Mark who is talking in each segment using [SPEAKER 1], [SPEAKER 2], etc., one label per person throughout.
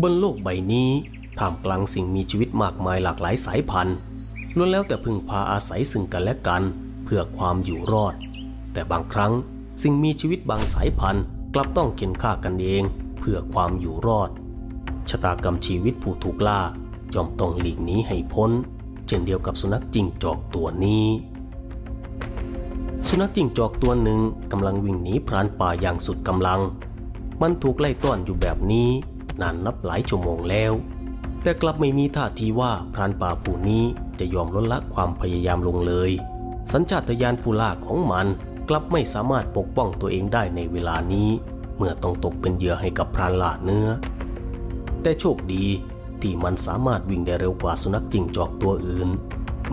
[SPEAKER 1] บนโลกใบนี้ท่ามกลางสิ่งมีชีวิตมากมายหลากหลายสายพันธุ์ล้วนแล้วแต่พึ่งพาอาศัยซึ่งกันและกัน เพื่อความอยู่รอด แต่บางครั้งสิ่งมีชีวิตบางสายพันธุ์กลับต้องเข็นฆ่ากันเอง เพื่อความอยู่รอด ชะตากรรมชีวิตผู้ถูกล่าย่อมต้องหลีกหนีให้พ้น เช่นเดียวกับสุนัขจิ้งจอกตัวนี้ สุนัขจิ้งจอกตัวหนึ่งกำลังวิ่งหนีพรานป่าอย่างสุดกำลัง มันถูกไล่ต้อนอยู่แบบนี้ นานนับหลายชั่วโมงแล้ว แต่กลับไม่มีท่าทีว่าพรานป่าผู้นี้จะยอมลดละความพยายามลงเลย สัญชาตญาณผู้ล่าของมันกลับไม่สามารถปกป้องตัวเองได้ในเวลานี้ เมื่อต้องตกเป็นเหยื่อให้กับพรานล่าเนื้อ แต่โชคดีที่มันสามารถวิ่งได้เร็วกว่าสุนัขจิ้งจอกตัวอื่น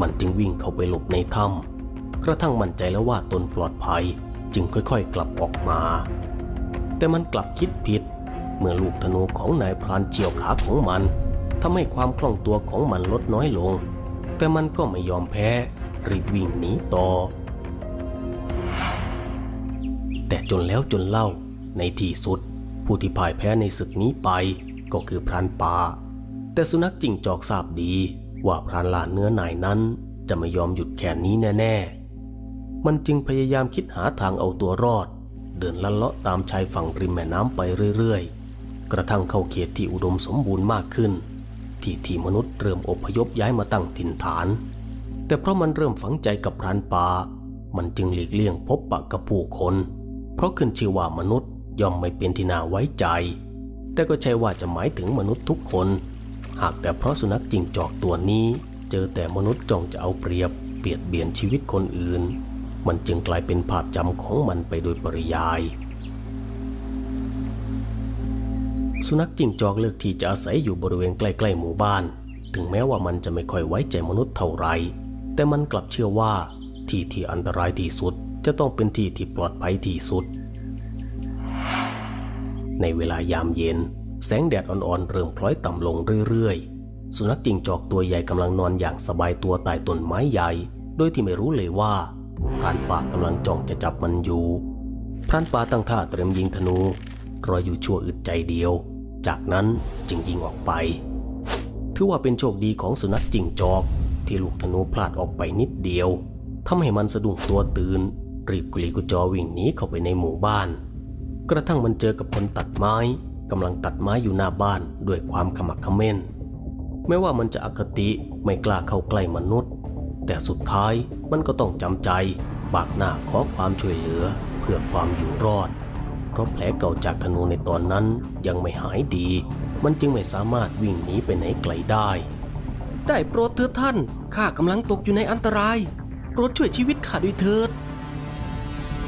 [SPEAKER 1] มันจึงวิ่งเข้าไปหลบในถ้ำกระทั่งมั่นใจแล้วว่าตนปลอดภัยจึงค่อยๆ กลับออกมา แต่มันกลับคิดผิด เมื่อลูกธนูของนายพรานเฉียวขาของมันทำให้ความคล่องตัวของมันลดน้อยลง แต่มันก็ไม่ยอมแพ้ รีบวิ่งหนีต่อ แต่จนแล้วจนเล่าในที่สุด ผู้ที่พ่ายแพ้ในศึกนี้ไปก็คือพรานป่า แต่สุนัขจิ้งจอกทราบดีว่าพรานล่าเนื้อนายนั้นจะไม่ยอมหยุดแค่นี้แน่ ๆ มันจึงพยายามคิดหาทางเอาตัวรอด เดินลัดเลาะตามชายฝั่งริมแม่น้ำไปเรื่อย ๆ กระทั่งเข้าเขตที่อุดมสมบูรณ์มากขึ้น ที่ที่มนุษย์เริ่มอพยพย้ายมาตั้งถิ่นฐาน แต่เพราะมันเริ่มฝังใจกับพรานป่ามันจึงหลีกเลี่ยงพบปะกับผู้คน เพราะขึ้นชื่อว่ามนุษย์ย่อมไม่เป็นที่น่าไว้ใจ แต่ก็ใช่ว่าจะหมายถึงมนุษย์ทุกคน หากแต่เพราะสุนัขจิงจอกตัวนี้ เจอแต่มนุษย์จ้องจะเอาเปรียบ เปลียดเบียนชีวิตคนอื่น มันจึงกลายเป็นภาพจำของมันไปโดยปริยาย สุนัขจิ้งจอกเลือกที่จะอาศัยอยู่บริเวณใกล้ๆหมู่บ้าน ถึงแม้ว่ามันจะไม่ค่อยไว้ใจมนุษย์เท่าไร แต่มันกลับเชื่อว่า ที่ที่อันตรายที่สุดจะต้องเป็นที่ที่ปลอดภัยที่สุด ในเวลายามเย็น แสงแดดอ่อนๆเริ่มคล้อยต่ำลงเรื่อยๆ สุนัขจิ้งจอกตัวใหญ่กำลังนอนอย่างสบายตัวใต้ต้นไม้ใหญ่ โดยที่ไม่รู้เลยว่าพรานป่ากำลังจ้องจะจับมันอยู่พรานป่าตั้งท่าเตรียมยิงธนูรออยู่ชั่วอึดใจเดียว จากนั้นจึงยิงออกไปถือว่าเป็นโชคดีของสุนัขจิ้งจอก ที่ลูกธนูพลาดออกไปนิดเดียวทำให้มันสะดุ้งตัวตื่น รีบกุลีกุจอวิ่งหนีเข้าไปในหมู่บ้าน กระทั่งมันเจอกับคนตัดไม้กำลังตัดไม้อยู่หน้าบ้านด้วยความขมักขม้นแม้ว่ามันจะอคติไม่กล้าเข้าใกล้มนุษย์ แต่สุดท้ายมันก็ต้องจำใจ บากหน้าขอความช่วยเหลือเพื่อความอยู่รอด เพราะแผลเก่าจากธนูในตอนนั้นยังไม่หายดี มันจึงไม่สามารถวิ่งหนีไปไหนไกลได้ ได้โปรดเถิดท่าน ข้ากำลังตกอยู่ในอันตราย โปรดช่วยชีวิตข้าด้วยเถิด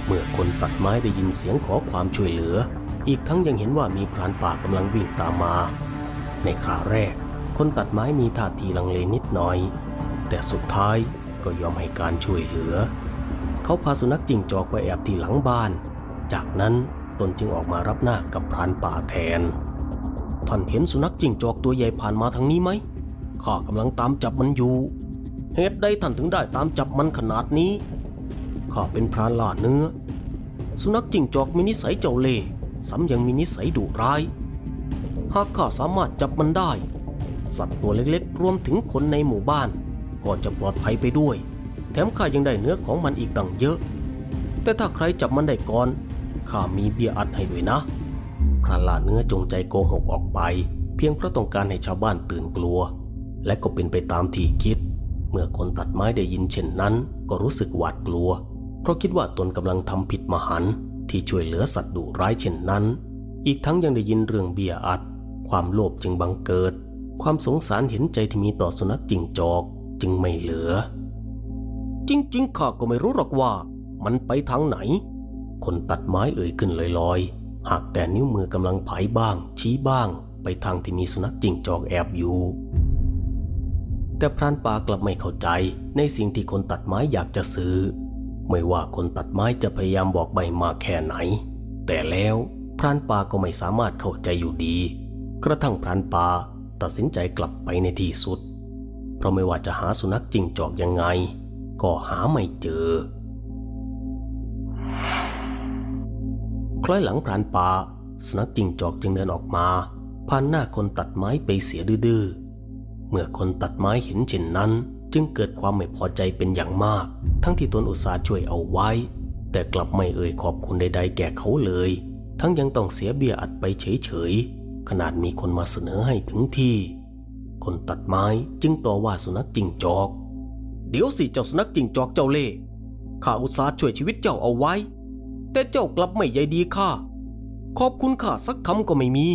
[SPEAKER 1] เมื่อคนตัดไม้ได้ยินเสียงขอความช่วยเหลือ อีกทั้งยังเห็นว่ามีพรานป่ากำลังวิ่งตามมา ในคราแรก คนตัดไม้มีท่าทีลังเลนิดหน่อย แต่สุดท้ายก็ยอมให้การช่วยเหลือ เขาพาสุนัขจิ้งจอกไปแอบที่หลังบ้าน จากนั้น ตนจึงออกมารับหน้ากับพรานป่าแทน ท่านเห็นสุนัขจิ้งจอกตัวใหญ่ผ่านมาทางนี้ไหม ข้ากำลังตามจับมันอยู่ เหตุใดท่านถึงได้ตามจับมันขนาดนี้ ข้าเป็นพรานล่าเนื้อ สุนัขจิ้งจอกมีนิสัยเจ้าเล่ห์ซ้ำยังมีนิสัยดุร้าย หากข้าสามารถจับมันได้ สัตว์ตัวเล็กๆ รวมถึงคนในหมู่บ้าน ก็จะปลอดภัยไปด้วย แถมข้ายังได้เนื้อของมันอีกตั้งเยอะ แต่ถ้าใครจับมันได้ก่อน ข้ามีเบียร์อัดให้ด้วยนะ พรานล่าเนื้อจงใจโกหกออกไป เพียงเพราะต้องการให้ชาวบ้านตื่นกลัว และก็เป็นไปตามที่คิด เมื่อคนตัดไม้ได้ยินเช่นนั้น ก็รู้สึกหวาดกลัว เพราะคิดว่าตนกำลังทำผิดมหันต์ที่ช่วยเหลือสัตว์ดุร้ายเช่นนั้น อีกทั้งยังได้ยินเรื่องเบียร์อัด ความโลภจึงบังเกิด ความสงสารเห็นใจที่มีต่อสุนัขจิงจอกจึงไม่เหลือ จริงๆข้าก็ไม่รู้หรอกว่า มันไปทางไหน คนตัดไม้เอ่ยขึ้นลอยๆ หากแต่นิ้วมือกำลังไผบ้าง ชี้บ้าง ไปทางที่มีสุนัขจิ้งจอกแอบอยู่ แต่พรานป่ากลับไม่เข้าใจในสิ่งที่คนตัดไม้อยากจะซื้อ ไม่ว่าคนตัดไม้จะพยายามบอกใบมาแค่ไหน แต่แล้วพรานป่าก็ไม่สามารถเข้าใจอยู่ดี กระทั่งพรานป่าตัดสินใจกลับไปในที่สุด เพราะไม่ว่าจะหาสุนัขจิ้งจอกยังไง ก็หาไม่เจอ คล้อยหลังพรานป่าสุนัขจิงจอกจึงเดินออกมาพผ่านหน้าคนตัดไม้ไปเสียดื้อเมื่อคนตัดไม้เห็นเช่นนั้น จึงเกิดความไม่พอใจเป็นอย่างมาก ทั้งที่ตนอุตส่าห์ช่วยเอาไว้ แต่กลับไม่เอ่ยขอบคุณใด ๆ แก่เขาเลย ทั้งยังต้องเสียเบี้ยอัดไปเฉยๆขนาดมีคนมาเสนอให้ถึงที่ คนตัดไม้จึงต่อว่าสุนัขจิงจอก เดี๋ยวสิเจ้าสุนัขจิงจอกเจ้าเล่ข้าอุตส่าห์ช่วยชีวิตเจ้าเอาไว้ แต่เจ้ากลับไม่ใยดีข้า ขอบคุณข้าสักคำก็ไม่มี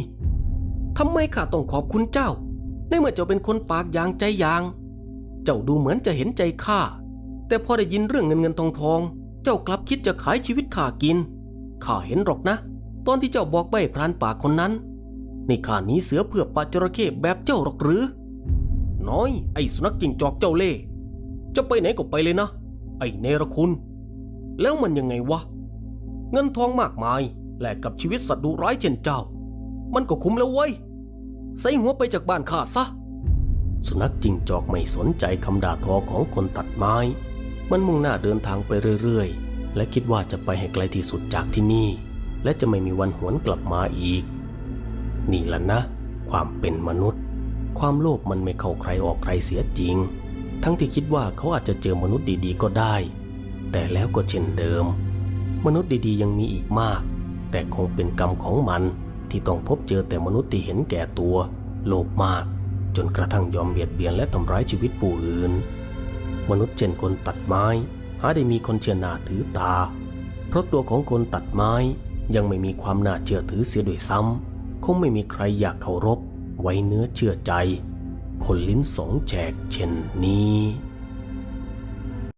[SPEAKER 1] ทำไมข้าต้องขอบคุณเจ้า ในเมื่อเจ้าเป็นคนปากยางใจยาง เจ้าดูเหมือนจะเห็นใจข้า แต่พอได้ยินเรื่องเงินเงินทองทอง เจ้ากลับคิดจะขายชีวิตข้ากิน ข้าเห็นหรอกนะ ตอนที่เจ้าบอกใบพรานป่าคนนั้น ในข้านี้เสือเพื่อปลาจระเข้แบบเจ้าหรอกหรือ น้อย ไอ้สุนัขจิงจอกเจ้าเล่ จะไปไหนก็ไปเลยนะ ไอ้เนรคุณ แล้วมันยังไงวะ เงินทองมากมายแลกกับชีวิตสัตว์ดุร้ายเช่นเจ้า มันก็คุ้มแล้วเว้ยใส่หัวไปจากบ้านข้าซะ สุนัขจิงจอกไม่สนใจคำด่าทอของคนตัดไม้ มันมุ่งหน้าเดินทางไปเรื่อยๆ และคิดว่าจะไปให้ไกลที่สุดจากที่นี่ และจะไม่มีวันหวนกลับมาอีก นี่แหละนะ ความเป็นมนุษย์ ความโลภมันไม่เข้าใครออกใครเสียจริง ทั้งที่คิดว่าเขาอาจจะเจอมนุษย์ดีๆก็ได้ แต่แล้วก็เช่นเดิม มนุษย์ดีๆยังมีอีกมาก แต่คงเป็นกรรมของมันที่ต้องพบเจอแต่มนุษย์ที่เห็นแก่ตัว โลภมาก จนกระทั่งยอมเบียดเบียนและทำร้ายชีวิตผู้อื่น มนุษย์เช่นคนตัดไม้ หาได้มีคนเชื่อหน้าถือตา เพราะตัวของคนตัดไม้ยังไม่มีความน่าเชื่อถือเสียด้วยซ้ำคงไม่มีใครอยากเคารพ ไว้เนื้อเชื่อใจ คนลิ้นสองแฉกเช่นนี้